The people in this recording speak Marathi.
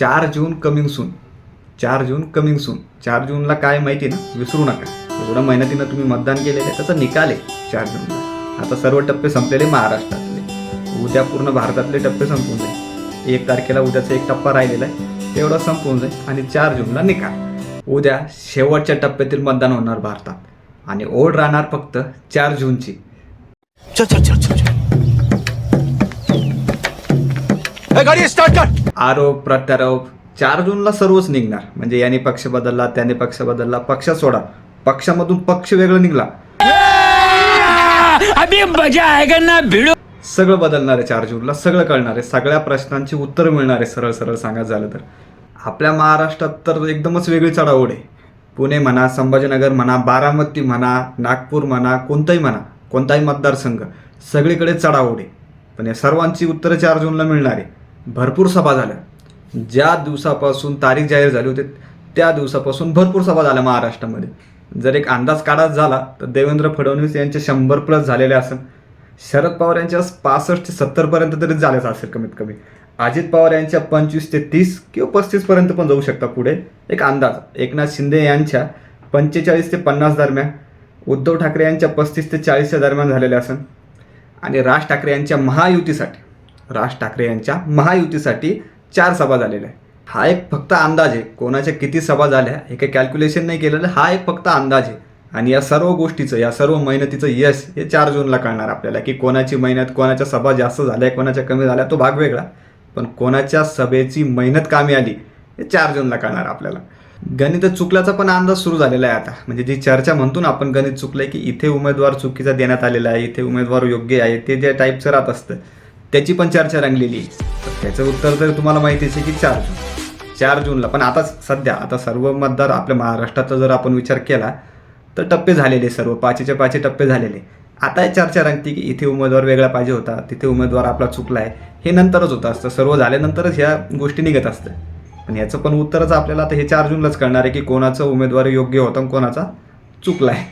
चार जून कमिंग सून चार जून कमिंग सून चार जूनला काय माहिती ना? विसरू नका. एवढं मेहनतीनं तुम्ही मतदान केलेलं आहे त्याचा निकाल आहे चार जूनला. आता सर्व टप्पे संपलेले महाराष्ट्रातले. उद्या पूर्ण भारतातले टप्पे संपून जाईल. एक तारखेला उद्याचा एक टप्पा राहिलेला आहे. तेवढा संपून जाईल आणि चार जूनला निकाल. उद्या शेवटच्या टप्प्यातील मतदान होणार भारतात. आणि ओढ राहणार फक्त चार जूनची. गाडी स्टार्ट कर. आरोप प्रत्यारोप चार जूनला सर्वच निघणार. म्हणजे याने पक्ष बदलला त्याने पक्ष बदलला पक्ष सोडा. पक्षामधून पक्ष वेगळं निघला. अभी मजा आएगा ना भिड़ो. सगळं बदलणार आहे चार जूनला सगळं कळणार आहे सगळ्या प्रश्नांची उत्तरं मिळणार आहे सरळ सरळ सांगायचं झालं तर. आपल्या महाराष्ट्रात तर एकदमच वेगळी चढाओढ आहे. पुणे म्हणा संभाजीनगर म्हणा बारामती म्हणा नागपूर म्हणा कोणताही म्हणा कोणताही मतदारसंघ सगळीकडे चढाओढ आहे. पण या सर्वांची उत्तरं चार जूनला मिळणार आहे. भरपूर सभा झाल्या. ज्या दिवसापासून तारीख जाहीर झाली होती त्या दिवसापासून भरपूर सभा झाल्या महाराष्ट्रामध्ये. जर एक अंदाज काढाच झाला तर देवेंद्र फडणवीस यांचे शंभर प्लस झालेले असेल शरद पवार यांच्या पासष्ट ते सत्तरपर्यंत तरी झालेच असेल कमीत कमी. अजित पवार यांच्या पंचवीस ते तीस किंवा पस्तीसपर्यंत पण जाऊ शकता पुढे. एक अंदाज एकनाथ शिंदे यांच्या पंचेचाळीस ते पन्नास दरम्यान उद्धव ठाकरे यांच्या पस्तीस ते चाळीसच्या दरम्यान झालेले असेल आणि राज ठाकरे यांच्या महायुतीसाठी. राज ठाकरे यांच्या महायुतीसाठी चार सभा झालेल्या आहे हा एक फक्त अंदाज आहे. कोणाच्या किती सभा झाल्या हे काही कॅल्क्युलेशन नाही केलेलं. हा एक फक्त अंदाज आहे. आणि या सर्व गोष्टीचं या सर्व मेहनतीचं यश हे चार जूनला कळणार आपल्याला की कोणाची मेहनत कोणाच्या सभा जास्त झाल्या कोणाच्या कमी झाल्या तो भाग वेगळा. पण कोणाच्या सभेची मेहनत कामी आली हे चार जूनला कळणार आपल्याला. गणित चुकल्याचा पण अंदाज सुरू झालेला आहे आता. म्हणजे जी चर्चा म्हणतो ना आपण गणित चुकलंय की इथे उमेदवार चुकीचा देण्यात आलेला आहे इथे उमेदवार योग्य आहे ते जे टाईपचं राहत असतं त्याची पण चर्चा रंगलेली त्याचं उत्तर तर तुम्हाला माहितीच आहे की चार जून. चार जूनला. पण आता सध्या आता सर्व मतदार आपल्या महाराष्ट्राचा जर आपण विचार केला तर टप्पे झालेले सर्व. पाचीचे पाचही टप्पे झालेले आता चर्चा रंगती की इथे उमेदवार वेगळा पाहिजे होता तिथे उमेदवार आपला चुकला आहे हे नंतरच होतं असतं. सर्व झाल्यानंतरच ह्या गोष्टी निघत असतं पण याचं पण उत्तरच आपल्याला आता हे चार जूनलाच कळणार आहे की कोणाचं उमेदवार योग्य होता आणि कोणाचा चुकला आहे.